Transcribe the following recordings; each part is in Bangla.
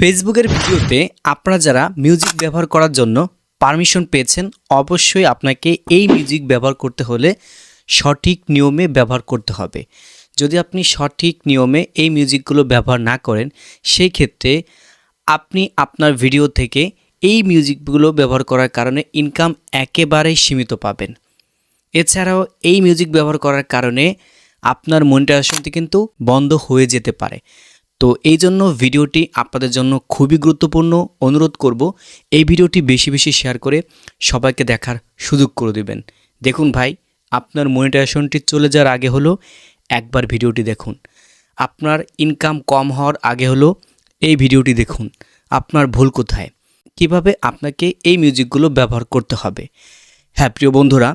ফেসবুকের ভিডিওতে আপনারা যারা মিউজিক ব্যবহার করার জন্য পারমিশন পেয়েছেন, অবশ্যই আপনাকে এই মিউজিক ব্যবহার করতে হলে সঠিক নিয়মে ব্যবহার করতে হবে। যদি আপনি সঠিক নিয়মে এই মিউজিকগুলো ব্যবহার না করেন সেই ক্ষেত্রে আপনি আপনার ভিডিও থেকে এই মিউজিকগুলো ব্যবহার করার কারণে ইনকাম একেবারেই সীমিত পাবেন। এছাড়াও এই মিউজিক ব্যবহার করার কারণে আপনার মনিটাইজেশনটি কিন্তু বন্ধ হয়ে যেতে পারে। তো এই জন্য ভিডিওটি আপনাদের জন্য খুবই গুরুত্বপূর্ণ অনুরোধ করব এই ভিডিওটি বেশি বেশি শেয়ার করে সবাইকে দেখার সুযোগ করে দেবেন। দেখুন ভাই, আপনার মনিটাইজেশনটি চলে যাওয়ার আগে হলো একবার ভিডিওটি দেখুন। আপনার ইনকাম কম হওয়ার আগে হলো এই ভিডিওটি দেখুন। আপনার ভুল কোথায়? কীভাবে আপনাকে এই মিউজিকগুলো ব্যবহার করতে হবে? হ্যাঁ প্রিয় বন্ধুরা,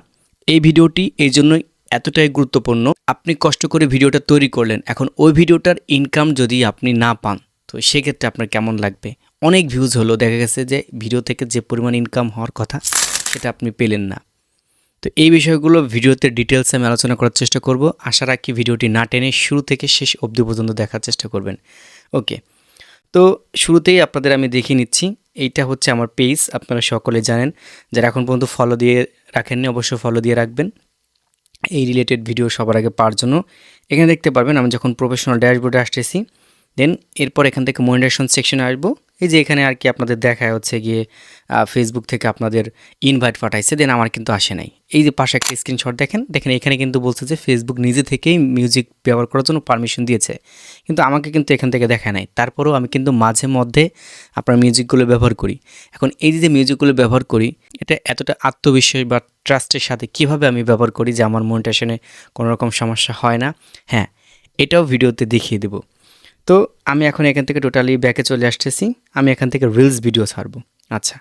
এই ভিডিওটি এই জন্যই এতটাই গুরুত্বপূর্ণ আপনি কষ্ট করে ভিডিওটা তৈরি করলেন, এখন ওই ভিডিওটার ইনকাম যদি আপনি না পান, তো সেক্ষেত্রে আপনার কেমন লাগবে? অনেক ভিউজ হলো, দেখা গেছে যে ভিডিও থেকে যে পরিমাণ ইনকাম হওয়ার কথা, সেটা আপনি পেলেন না। তো এই বিষয়গুলো ভিডিওতে ডিটেলসে আমি আলোচনা করার চেষ্টা করব। আশা রাখি ভিডিওটি না টেনে শুরু থেকে শেষ অবধি পর্যন্ত দেখার চেষ্টা করবেন। ওকে, তো শুরুতেই আপনাদের আমি দেখিয়ে নিচ্ছি, এইটা হচ্ছে আমার পেজ আপনারা সকলে জানেন। যারা এখন পর্যন্ত ফলো দিয়ে রাখেননি, অবশ্যই ফলো দিয়ে রাখবেন। এই রিলেটেড ভিডিও সবার আগে পাওয়ার জন্য। এখানে দেখতে পারবেন আমি যখন প্রফেশনাল ড্যাশবোর্ডে আসতেছি দেন এরপর এখান থেকে মনিটাইজেশন সেকশনে আসব। এই যে এখানে আর কি আপনাদের দেখায় হচ্ছে গিয়ে ফেসবুক থেকে আপনাদের ইনভাইট পাঠাইছে, দেন আমার কিন্তু আসে নাই। এই যে পাশে একটা স্ক্রিনশট দেখেন দেখেন এখানে কিন্তু বলছে যে ফেসবুক নিজে থেকেই মিউজিক ব্যবহার করার জন্য পারমিশন দিয়েছে। কিন্তু আমাকে কিন্তু এখান থেকে দেখায় নাই। তারপরেও আমি কিন্তু মাঝে মধ্যে আপনার মিউজিকগুলো ব্যবহার করি। এখন এই যে মিউজিকগুলো ব্যবহার করি, এটা এতটা আত্মবিশ্বাস বা ট্রাস্টের সাথে কীভাবে আমি ব্যবহার করি যে আমার মনিটেশনে কোনো রকম সমস্যা হয় না? হ্যাঁ এটাও ভিডিওতে দেখিয়ে দেবো। তো আমি এখন এখান থেকে টোটালি ব্যাকে চলে আসতেছি। আমি এখান থেকে রিলস ভিডিও ছাড়বো। আচ্ছা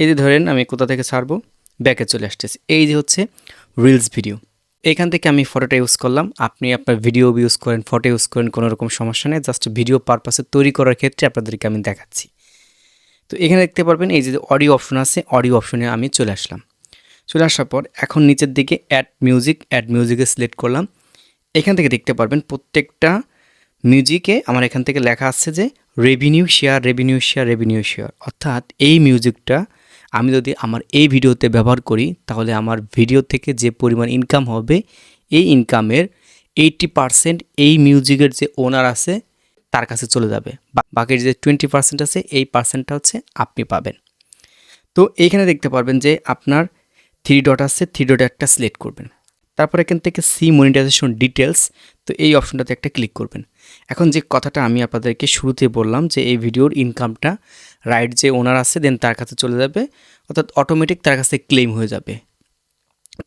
এই যে ধরেন আমি কোথা থেকে ছাড়বো? ব্যাকে চলে আসতেছি। এই যে হচ্ছে রিলস ভিডিও এখান থেকে আমি ফটোটা ইউজ করলাম। আপনি আপনার ভিডিও ইউজ করেন ফটো ইউজ করেন, কোনো রকম সমস্যা নেই। জাস্ট ভিডিও পারপাসে তৈরি করার ক্ষেত্রে আপনাদেরকে আমি দেখাচ্ছি। তো এখানে দেখতে পারবেন, এই যে অডিও অপশন আছে অডিও অপশনে আমি চলে আসলাম। চলে আসার পর এখন নিচের দিকে অ্যাড মিউজিক অ্যাড মিউজিকে সিলেক্ট করলাম। এখান থেকে দেখতে পারবেন প্রত্যেকটা মিউজিকে আমার এখান থেকে লেখা আসছে যে revenue share revenue share revenue share অর্থাৎ এই মিউজিকটা আমি যদি আমার এই ভিডিওতে ব্যবহার করি, তাহলে আমার ভিডিও থেকে যে পরিমাণ ইনকাম হবে, এই ইনকামের এইটটি পারসেন্ট এই মিউজিকের যে ওনার আছে, তার কাছে চলে যাবে। বাকির যে টোয়েন্টি পার্সেন্ট আছে, এই পার্সেন্টটা হচ্ছে আপনি পাবেন। তো এইখানে দেখতে পারবেন যে আপনার থ্রি ডট আছে থ্রি ডট একটা সিলেক্ট করবেন। তারপর এখান থেকে সি মনিটাইজেশন ডিটেলস তো এই অপশনটাতে একটা ক্লিক করবেন। এখন যে কথাটা আমি আপনাদেরকে শুরুতে বললাম যে এই ভিডিওর ইনকামটা রাইট যে ওনার আছে দেন তার কাছে চলে যাবে, অর্থাৎ অটোমেটিক তার কাছে ক্লেম হয়ে যাবে।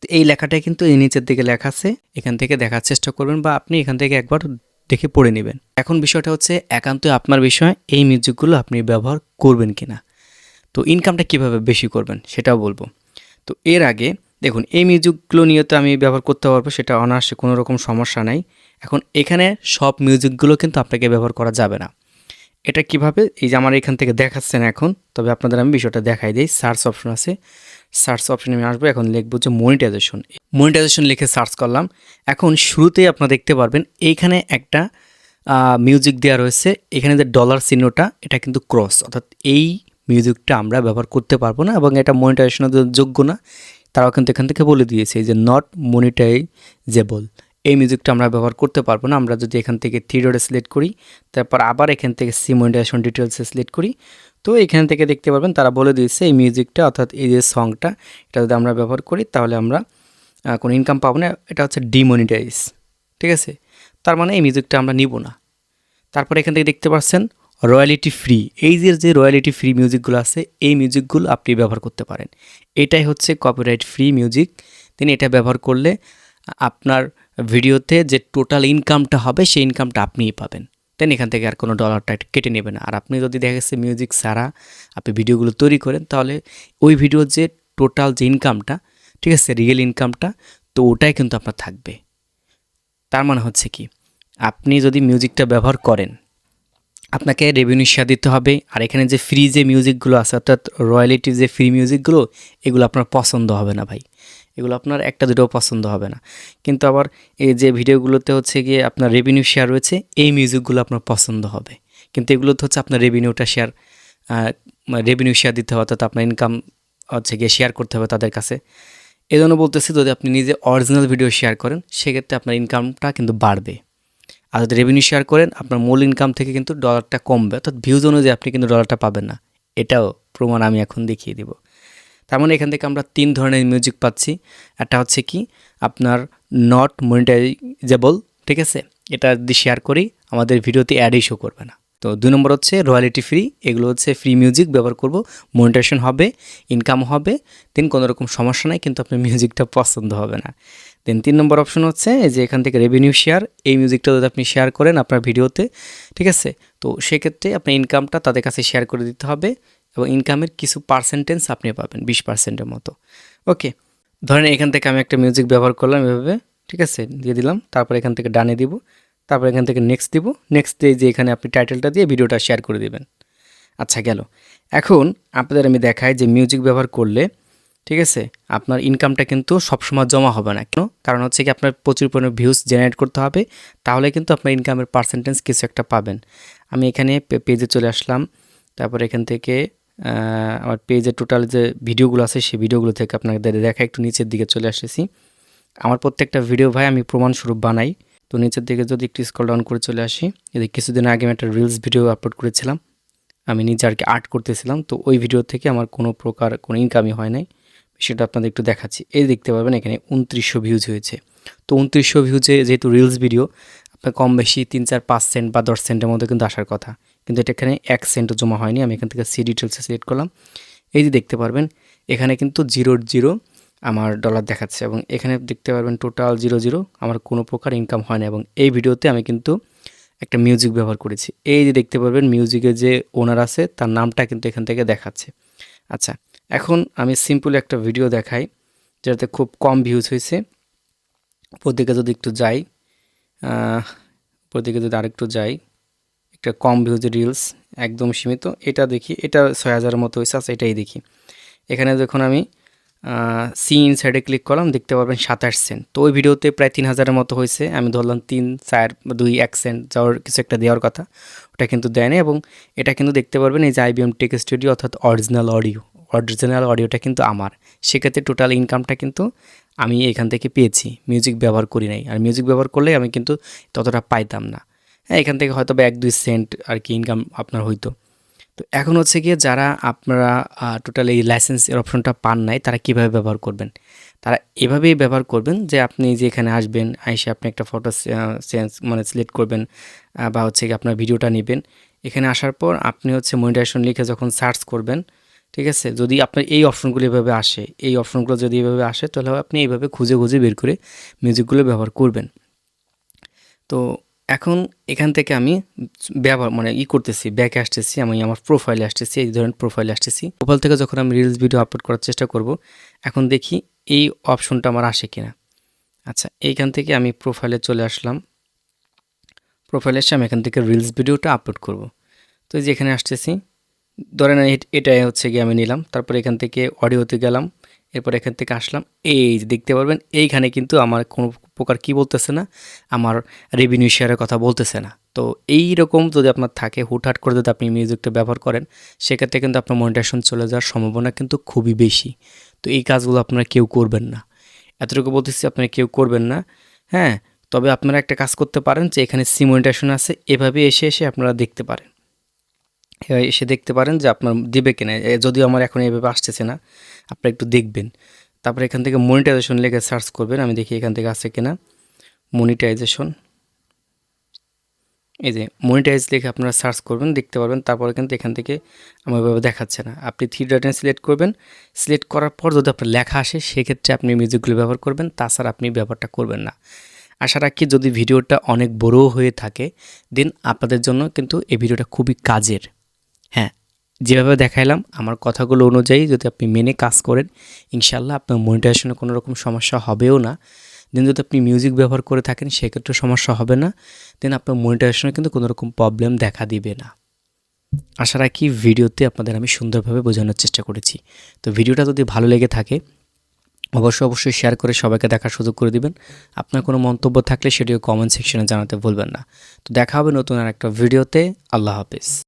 তো এই লেখাটাই কিন্তু এই নিচের দিকে লেখা আছে, এখান থেকে দেখার চেষ্টা করবেন বা আপনি এখান থেকে একবার দেখে পড়ে নেবেন। এখন বিষয়টা হচ্ছে একান্তই আপনার বিষয়, এই মিউজিকগুলো আপনি ব্যবহার করবেন কিনা। তো ইনকামটা কীভাবে বেশি করবেন সেটাও বলব। তো এর আগে দেখুন, এই মিউজিকগুলো নিয়ে তো আমি ব্যবহার করতে পারব, সেটা অনায়াসে কোনো রকম সমস্যা নাই। এখন এখানে সব মিউজিকগুলো কিন্তু আপনাকে ব্যবহার করা যাবে না। এটা কীভাবে? এই যে আমার এখান থেকে দেখাচ্ছে না এখন, তবে আপনাদের আমি বিষয়টা দেখাই দিই। সার্চ অপশন আছে। সার্চ অপশনে আমি আসব, এখন লিখব যে মনিটাইজেশন। মনিটাইজেশন লিখে সার্চ করলাম। এখন শুরুতেই আপনারা দেখতে পারবেন, এইখানে একটা মিউজিক দেওয়া রয়েছে। এখানে যে ডলার চিহ্নটা, এটা কিন্তু ক্রস। অর্থাৎ এই মিউজিকটা আমরা ব্যবহার করতে পারব না, এবং এটা মনিটাইজেশনের যোগ্য না। তারাও কিন্তু এখান থেকে বলে দিয়েছে যে নট মনিটাইজেবল এই মিউজিকটা আমরা ব্যবহার করতে পারব না। আমরা যদি এখান থেকে থ্রি ডটে সিলেক্ট করি, তারপর আবার এখান থেকে সি মনিটাইজেশন ডিটেলসে সিলেক্ট করি, তো এখান থেকে দেখতে পারবেন তারা বলে দিয়েছে এই মিউজিকটা অর্থাৎ এই যে সংটা এটা যদি আমরা ব্যবহার করি তাহলে আমরা কোনো ইনকাম পাবো না। এটা হচ্ছে ডিমনিটাইজ ঠিক আছে? তার মানে এই মিউজিকটা আমরা নিব না। তারপর এখান থেকে দেখতে পাচ্ছেন রয়্যালিটি ফ্রি। এই যে যে রয়্যালিটি ফ্রি মিউজিকগুলো আছে, এই মিউজিকগুলো আপনি ব্যবহার করতে পারেন। এটাই হচ্ছে কপিরাইট ফ্রি মিউজিক তিনি এটা ব্যবহার করলে আপনার ভিডিওতে যে টোটাল ইনকামটা হবে, সেই ইনকামটা আপনিই পাবেন। দেন এখান থেকে আর কোনো ডলারটা কেটে নেবে না। আর আপনি যদি দেখা গেছে মিউজিক ছাড়া আপনি ভিডিওগুলো তৈরি করেন, তাহলে ওই ভিডিওর যে টোটাল যে ইনকামটা ঠিক আছে রিয়েল ইনকামটা তো ওটাই কিন্তু আপনার থাকবে। তার মানে হচ্ছে কি, আপনি যদি মিউজিকটা ব্যবহার করেন আপনাকে রেভিনিউ শেয়ার দিতে হবে। আর এখানে যে ফ্রি যে মিউজিকগুলো আছে, অর্থাৎ রয়্যালিটি যে ফ্রি মিউজিকগুলো এগুলো আপনার পছন্দ হবে না ভাই। এগুলো আপনার একটা দুটোও পছন্দ হবে না। কিন্তু আবার এই যে ভিডিওগুলোতে হচ্ছে গিয়ে আপনার রেভিনিউ শেয়ার রয়েছে, এই মিউজিকগুলো আপনার পছন্দ হবে। কিন্তু এগুলোতে হচ্ছে আপনার রেভিনিউটা শেয়ার রেভিনিউ শেয়ার দিতে হবে, অর্থাৎ আপনার ইনকাম হচ্ছে গিয়ে শেয়ার করতে হবে তাদের কাছে। এই জন্য বলতেছি যদি আপনি নিজে অরিজিনাল ভিডিও শেয়ার করেন, সেক্ষেত্রে আপনার ইনকামটা কিন্তু বাড়বে। আর যদি রেভিনিউ শেয়ার করেন, আপনার মূল ইনকাম থেকে কিন্তু ডলারটা কমবে। অর্থাৎ ভিউজ অনুযায়ী আপনি কিন্তু ডলারটা পাবেন না। এটাও প্রমাণ আমি এখন দেখিয়ে দিব। তার মানে এখান থেকে আমরা তিন ধরনের মিউজিক পাচ্ছি। একটা হচ্ছে কি, আপনার নট মনিটাইজেবল ঠিক আছে? এটা যদি শেয়ার করি, আমাদের ভিডিওতে অ্যাডই শো করবে না। তো দুই নম্বর হচ্ছে রয়্যালিটি ফ্রি এগুলো হচ্ছে ফ্রি মিউজিক ব্যবহার করব মনিটাইজেশন হবে ইনকাম হবে দেন কোনো রকম সমস্যা নাই, কিন্তু আপনার মিউজিকটা পছন্দ হবে না। দেন তিন নম্বর অপশন হচ্ছে যে এখান থেকে রেভিনিউ শেয়ার এই মিউজিকটা যদি আপনি শেয়ার করেন আপনার ভিডিওতে, ঠিক আছে? তো সেক্ষেত্রে আপনার ইনকামটা তাদের কাছে শেয়ার করে দিতে হবে এবং ইনকামের কিছু পার্সেন্টেজ আপনি পাবেন, বিশ পার্সেন্টের মতো। ওকে ধরেন এখান থেকে আমি একটা মিউজিক ব্যবহার করলাম এভাবে, ঠিক আছে? দিয়ে দিলাম, তারপর এখান থেকে ডানে দিব। তারপর এখান থেকে নেক্সট দিব। নেক্সট দিয়ে যে এখানে আপনি টাইটেলটা দিয়ে ভিডিওটা শেয়ার করে দেবেন। আচ্ছা গেল। এখন আপনাদের আমি দেখাই যে মিউজিক ব্যবহার করলে, ঠিক আছে, আপনার ইনকামটা কিন্তু সবসময় জমা হবে না। কেন? কারণ হচ্ছে কি আপনার প্রচুর পরিমাণে ভিউজ জেনারেট করতে হবে, তাহলে কিন্তু আপনার ইনকামের পার্সেন্টেজ কিছু একটা পাবেন। আমি এখানে পেজে চলে আসলাম। তারপর এখান থেকে আমার পেজে টোটাল যে ভিডিওগুলো আছে, সেই ভিডিওগুলো থেকে আপনাদের দেখা একটু নিচের দিকে চলে আসতেছি। আমার প্রত্যেকটা ভিডিও ভাই আমি প্রমাণস্বরূপ বানাই। তো নিচের দিকে যদি একটু স্কল ডাউন করে চলে আসি যদি কিছুদিন আগে আমি একটা রিলস ভিডিও আপলোড করেছিলাম। আমি নিজে আর কি আর্ট করতেছিলাম, তো ওই ভিডিও থেকে আমার কোনো প্রকার কোনো ইনকামই হয় নাই। সেটা আপনাদের একটু দেখাচ্ছি। এই দেখতে পাবেন এখানে উনত্রিশশো ভিউজ হয়েছে। তো উনত্রিশশো ভিউজে যেহেতু রিলস ভিডিও আপনার কম বেশি তিন, চার, পাঁচ সেন্ট বা দশ সেন্টের মধ্যে কিন্তু আসার কথা। কিন্তু এটা এখানে এক সেন্টও জমা হয়নি। আমি এখান থেকে সি ডিটেলসে সিলেক্ট করলাম। এই যে দেখতে পারবেন, এখানে কিন্তু জিরো জিরো আমার ডলার দেখাচ্ছে এবং এখানে দেখতে পারবেন টোটাল জিরো জিরো আমার কোনো প্রকার ইনকাম হয় না এবং এই ভিডিওতে আমি কিন্তু একটা মিউজিক ব্যবহার করেছি। এই যে দেখতে পারবেন মিউজিকের যে ওনার আছে, তার নামটা কিন্তু এখান থেকে দেখাচ্ছে। আচ্ছা এখন আমি সিম্পল একটা ভিডিও দেখাই যেটাতে খুব কম ভিউজ হয়েছে। উপর দিকে যদি একটু যাই উপর দিকে যদি আরেকটু যাই, একটা কম ভিউজ রিলস একদম সীমিত। এটা দেখি, এটা ছয় হাজারের মতো হয়েছে আচ্ছা এটাই দেখি। এখানে যখন আমি সি ইনসাইডে ক্লিক করলাম, দেখতে পারবেন সাতাশ সেন্ট তো ওই ভিডিওতে প্রায় তিন হাজারের মতো হয়েছে। আমি ধরলাম তিন, চার দুই, এক সেন্ট যাওয়ার কিছু একটা দেওয়ার কথা। ওটা কিন্তু দেয়নি এবং এটা কিন্তু দেখতে পারবেন এই যে আইবিএম টেক স্টুডিও অর্থাৎ অরিজিনাল অডিও অরিজিনাল অডিওটা কিন্তু আমার। সেক্ষেত্রে টোটাল ইনকামটা কিন্তু আমি এখান থেকে পেয়েছি। মিউজিক ব্যবহার করি নাই। আর মিউজিক ব্যবহার করলে আমি কিন্তু ততটা পাইতাম না। হ্যাঁ এখান থেকে হয়তো বা এক, দুই সেন্ট আর কি ইনকাম আপনার হইতো। তো এখন হচ্ছে গিয়ে যারা আপনারা টোটাল এই লাইসেন্সের অপশনটা পান নাই, তারা কীভাবে ব্যবহার করবেন? তারা এভাবেই ব্যবহার করবেন যে আপনি যে এখানে আসবেন, আইসে আপনি একটা ফটো সেন্স মানে সিলেক্ট করবেন বা হচ্ছে কি আপনার ভিডিওটা নেবেন। এখানে আসার পর আপনি হচ্ছে মনিটাইজেশন লিখে যখন সার্চ করবেন, ঠিক আছে? যদি আপনার এই অপশনগুলো এভাবে আসে, এই অপশনগুলো যদি এভাবে আসে, তাহলে আপনি এইভাবে খুঁজে খুঁজে বের করে মিউজিকগুলো ব্যবহার করবেন। তো এখন এখান থেকে আমি ব্যবহার মানে ই করতেছি ব্যাকে আসতেছি, আমি আমার প্রোফাইলে আসতেছি, এই ধরনের প্রোফাইলে আসতেছি। প্রোফাইল থেকে যখন আমি রিলস ভিডিও আপলোড করার চেষ্টা করব, এখন দেখি এই অপশনটা আমার আসে কিনা। আচ্ছা এইখান থেকে আমি প্রোফাইলে চলে আসলাম। প্রোফাইলে এসে আমি এখান থেকে রিলস ভিডিওটা আপলোড করব। তো এই যে এখানে আসতেছি, ধরেন এটাই হচ্ছে গিয়ে আমি নিলাম, তারপর এখান থেকে অডিওতে গেলাম, এরপর এখান থেকে আসলাম, এই যে দেখতে পারবেন, এইখানে কিন্তু আমার কোনো প্রকার কি বলতেছে না, আমার রেভিনিউ শেয়ারের কথা বলতেছে না। তো এই রকম যদি আপনার থাকে, হুটহাট করে যদি আপনি মিউজিকটা ব্যবহার করেন, সেক্ষেত্রে কিন্তু আপনার মনিটেশন চলে যাওয়ার সম্ভাবনা কিন্তু খুবই বেশি। তো এই কাজগুলো আপনারা কেউ করবেন না। এতটুকু বলতেছি, আপনারা কেউ করবেন না। হ্যাঁ তবে আপনারা একটা কাজ করতে পারেন যে, এখানে সিমোনিটেশন আছে, এভাবে এসে এসে আপনারা দেখতে পারেন। এসে দেখতে পারেন যে, আপনার দিবে কিনা। যদিও আমার এখন এভাবে আসতেছে না, আপনারা একটু দেখবেন। তারপরে এখান থেকে মনিটাইজেশন লেগে সার্চ করবেন, আমি দেখি এখান থেকে আছে কিনা। মনিটাইজেশন এই যে মনিটাইজ লিখে আপনারা সার্চ করবেন, দেখতে পারবেন, তারপরে কিন্তু এখান থেকে আমার এভাবে দেখাচ্ছে না। আপনি থ্রি ডাটা সিলেক্ট করবেন সিলেক্ট করার পর যদি আপনার লেখা আসে, সেক্ষেত্রে আপনি মিউজিকগুলো ব্যবহার করবেন, তাছাড়া আপনি ব্যবহারটা করবেন না। আশা রাখি যদি ভিডিওটা অনেক বড় হয়ে থাকে দেন আপনাদের জন্য কিন্তু এই ভিডিওটা খুবই কাজের। হ্যাঁ যেভাবে দেখাইলাম, আমার কথাগুলো অনুযায়ী যদি আপনি মেনে কাজ করেন ইনশাল্লাহ আপনার মনিটাইজেশনে কোনো রকম সমস্যা হবেও না। দেন যদি আপনি মিউজিক ব্যবহার করে থাকেন, সেক্ষেত্রে সমস্যা হবে না। দেন আপনার মনিটাইজেশনে কিন্তু কোনো রকম প্রবলেম দেখা দিবে না। আশা রাখি ভিডিওতে আপনাদের আমি সুন্দরভাবে বোঝানোর চেষ্টা করেছি। তো ভিডিওটা যদি ভালো লেগে থাকে, অবশ্যই অবশ্যই শেয়ার করে সবাইকে দেখার সুযোগ করে দিবেন। আপনার কোনো মন্তব্য থাকলে সেটিও কমেন্ট সেকশনে জানাতে ভুলবেন না। তো দেখা হবে নতুন আর একটা ভিডিওতে। আল্লাহ হাফিজ।